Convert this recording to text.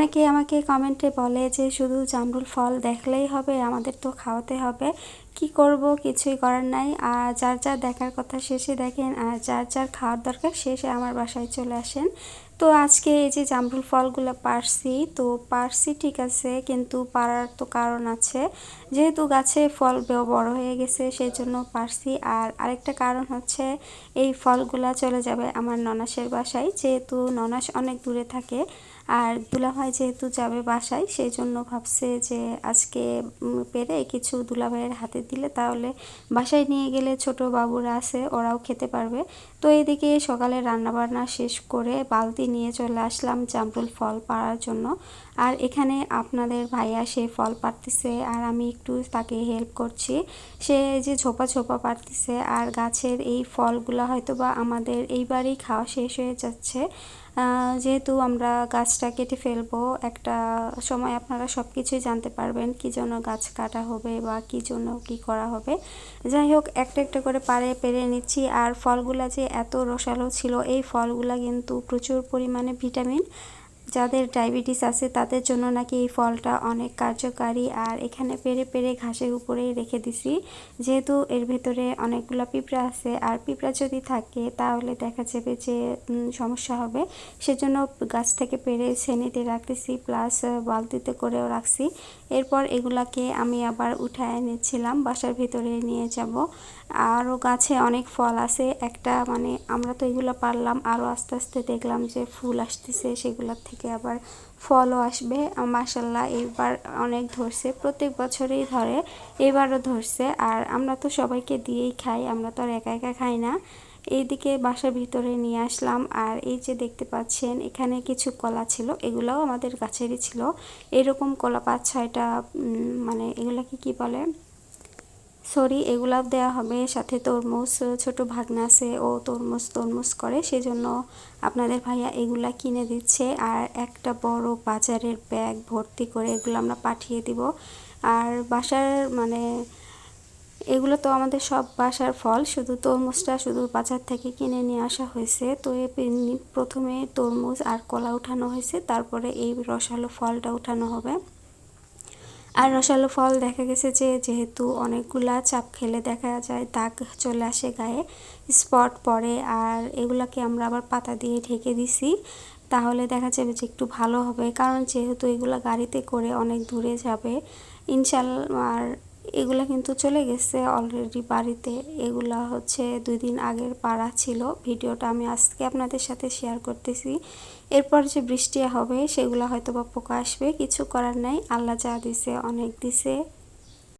অনেকে আমাকে কমেন্টে বলে যে শুধু জামরুল ফল দেখলেই হবে আমাদের তো খাওয়াতে হবে। কি করব? কিছুই করার নাই। আর যার যার দেখার কথা শেষে দেখেন, আর যার যার খাওয়ার দরকার শেষে আমার বাসায় চলে আসেন। তো আজকে এই যে জামরুল ফলগুলো পারছি, তো পারছি ঠিক আছে, কিন্তু পারার তো কারণ আছে। যেহেতু গাছে ফল বড় হয়ে গেছে সেই জন্য পারছি। আর আরেকটা কারণ হচ্ছে, এই ফলগুলা চলে যাবে আমার ননাসের বাসায়, যেহেতু ননাস অনেক দূরে থাকে। আর দুলাভাই যেহেতু যাবে বাসায় সেই জন্য ভাবছে যে আজকে পেরে কিছু দুলাভাইয়ের হাতে দিলে তাহলে বাসায় নিয়ে গেলে ছোট বাবুরা আছে, ওরাও খেতে পারবে। তো এদিকে সকালে রান্নাবান্না শেষ করে বালতি নিয়ে চলে আসলাম জামরুল ফল পাড়ার জন্য। আর এখানে আপনাদের ভাইয়া সে ফল পাড়তেছে আর আমি একটু তাকে হেল্প করছি। সে যে ছোপা ছোপা পাড়তেছে আর গাছের এই ফলগুলো হয়তো বা আমাদের এইবারই খাওয়া শেষ হয়ে যাচ্ছে। যেহেতু আমরা গাছটা কেটে ফেলব, একটা সময় আপনারা সব কিছুই জানতে পারবেন কি জন্য গাছ কাটা হবে বা কি জন্য কি করা হবে। যাই হোক, একটা একটা করে পারে পেরে নিচ্ছি। আর ফলগুলা যে এত রসালো ছিল, এই ফলগুলা কিন্তু প্রচুর পরিমাণে ভিটামিন যাদের ডায়াবেটিস আছে তাদের জন্য নাকি এই ফলটা অনেক কার্যকারী। আর এখানে পেরে পেরে ঘাসের উপরেই রেখে দিছি। যেহেতু এর ভেতরে অনেকগুলো পিঁপড়া আছে, আর পিঁপড়া যদি থাকে তাহলে দেখা যাবে যে সমস্যা হবে। সেজন্য গাছ থেকে পেরে শ্রেণীতে রাখতেছি, প্লাস বালতিতে করেও রাখছি। এরপর এগুলাকে আমি আবার উঠায় এনেছিলাম, বাসার ভিতরে নিয়ে যাব। আরও গাছে অনেক ফল আছে, একটা মানে আমরা তো এগুলো পারলাম, আরও আস্তে আস্তে দেখলাম যে ফুল আসতেছে সেগুলোর থেকে। আবার ফলও আসবে। মাসাল্লাহ এবার অনেক ধরছে। প্রত্যেক বছরেই ধরে এবারও ধরছে। আর আমরা তো সবাইকে দিয়েই খাই, আমরা তো আর একা একা খাই না। এইদিকে বাসার ভিতরে নিয়ে আসলাম। আর এই যে দেখতে পাচ্ছেন, এখানে কিছু কলা ছিল, এগুলোও আমাদের গাছেরই ছিল। এরকম কলা পাঁচ ছয়টা মানে এগুলাকে কি বলে? সরি, এগুলা দেওয়া হবে। সাথে তরমুজ ছোট ভাগনা আছে, ও তরমুজ তরমুজ করে। সেজন্য আপনাদের ভাইয়া এগুলা কিনে দিচ্ছে। আর একটা বড় বাজারের ব্যাগ ভর্তি করে এগুলো আমরা পাঠিয়ে দিব। আর বাসার মানে এগুলো তো আমাদের সব বাসার ফল। শুধু তরমুজটা শুধু বাজার থেকে কিনে নিয়ে আসা হয়েছে। তো প্রথমে তরমুজ আর কলা উঠানো হয়েছে। তারপরে এই রসালো ফলটা উঠানো হবে। আর রসালো ফল দেখা গেছে যে যেহেতু অনেকগুলা চাপ খেলে দেখা যায় দাগ চলে আসে গায়ে, স্পট পড়ে আর এগুলাকে আমরা আবার পাতা দিয়ে ঢেকে দিছি। তাহলে দেখা যাবে যে একটু ভালো হবে, কারণ যেহেতু এগুলো গাড়িতে করে অনেক দূরে যাবে, ইনশাল্লাহ আর এগুলা কিন্তু চলে গেছে অলরেডি বাড়িতে। এগুলা হচ্ছে দুই দিন আগের পাড়া ছিল। ভিডিওটা আমি আজকে আপনাদের সাথে শেয়ার করতেছি। এরপর যে বৃষ্টি হবে, সেগুলা হয়তো বা পোকা আসবে, কিছু করার নাই। আল্লাহ যা দিছে, অনেক দিছে।